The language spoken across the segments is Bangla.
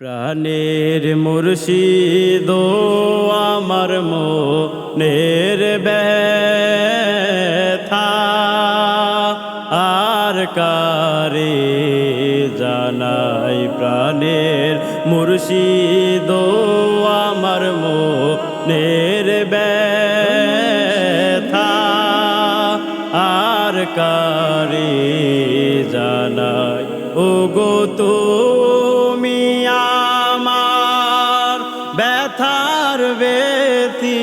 প্রাণের মুর্শিদ আমার মনের ব্যথা। আর কারে জানাই প্রাণের মুর্শিদ আমার মনের ব্যথা। আর কারে জানাই ও গো বেথি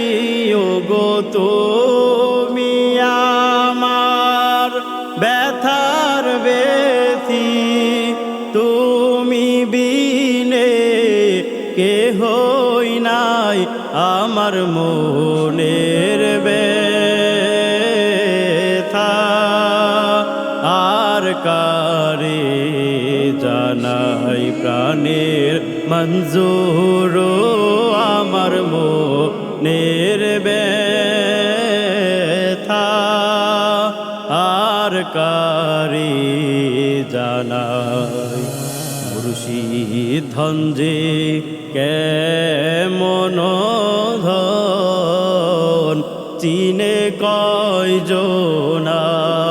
ও গো তুমি আমার ব্যথার বেথি তুমি বিনে কে হই নাই আমার মনের ব্যথা। আর কারে জানাই প্রাণের মঞ্জুর আমার মনের ব্যথা আর কারি জানাই? মুর্শিদ ধঞ্জে কেমন ধন চিনে কয় জোনা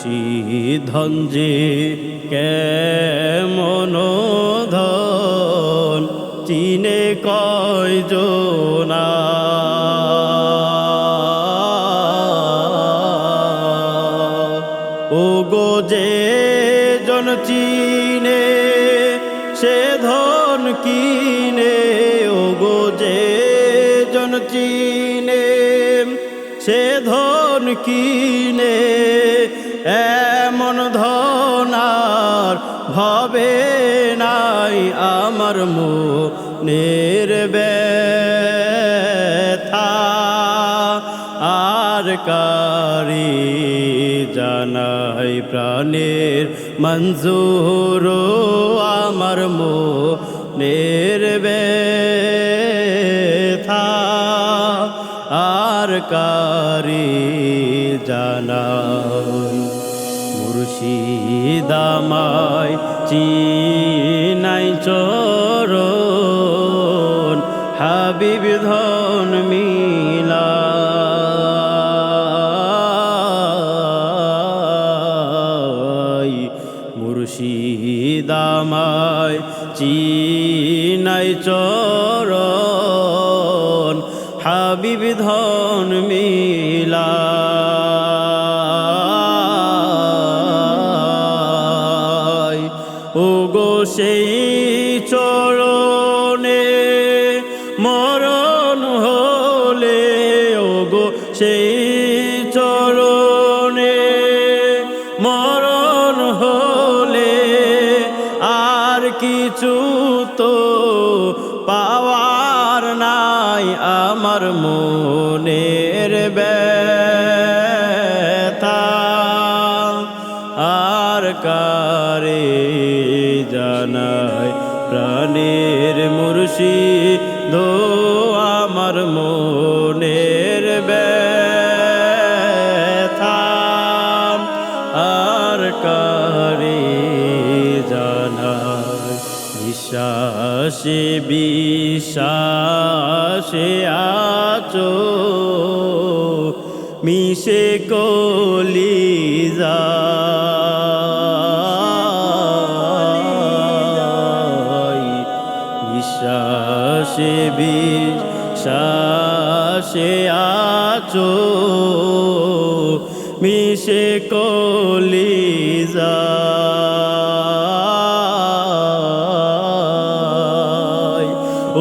মুর্শিদ ধঞ্জে কেমন ধন? চিনে কয় জোনা। ও গো যে জন চিনে, সে ধন কিনে। ও গো যে জন চিনে, সে ধন কিনে। এমন ধনার ভবে নাই আমার মনের ব্যথা। আর কারি জানাই প্রাণের মঞ্জুর আমার মনের ব্যথা। আর কারি জানাই মুর্শিদামায় চিনাই চরণ হাবিব ধন মিলা মুর্শিদামায় চিনাই চরণ হাবিব ধন মিলা গো সেই চরণে, মরণ হলে ও গো সেই চরণে, মরণ হলে আর কিছু তো পাওয়ার নাই আমার মনের ব্যথা জানাই প্রাণের মুর্শিদ আমার মনের ব্যথা। আর কারে জানাই বিশ্বাসে বিশ্বাসে আচো মিশে কলিজা বিশ্বাসে বিশ্বাসে আচো মিশে কলিজা।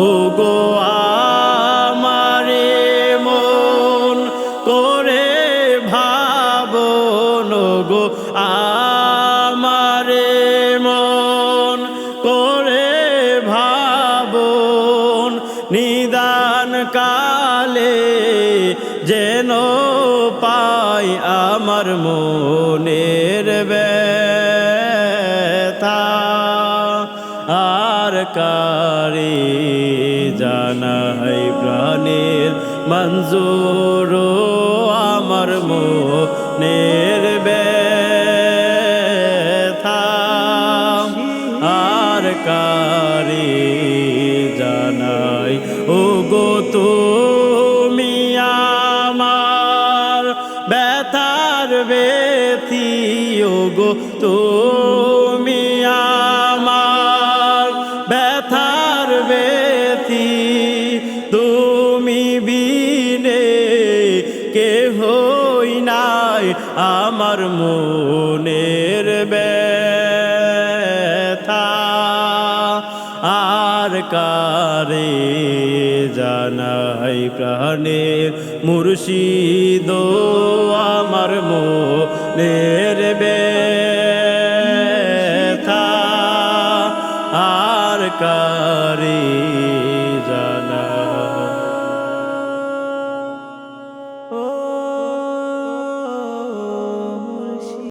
ও গো মন করে ভাবন আমারে যেন পাই আমার মনের ব্যথা। আর কারি জানাই প্রাণের মঞ্জুর আমার মনের ব্যথা। আর কারি জানাই ও গো তো গো, তুমি আমার ব্যথার বেথি তুমি বিনে কে হই নাই আমার মনের ব্যথা। আর কারে জানাই প্রাণের মুর্শিদ আমার মনের ব্যথা? আর আকারে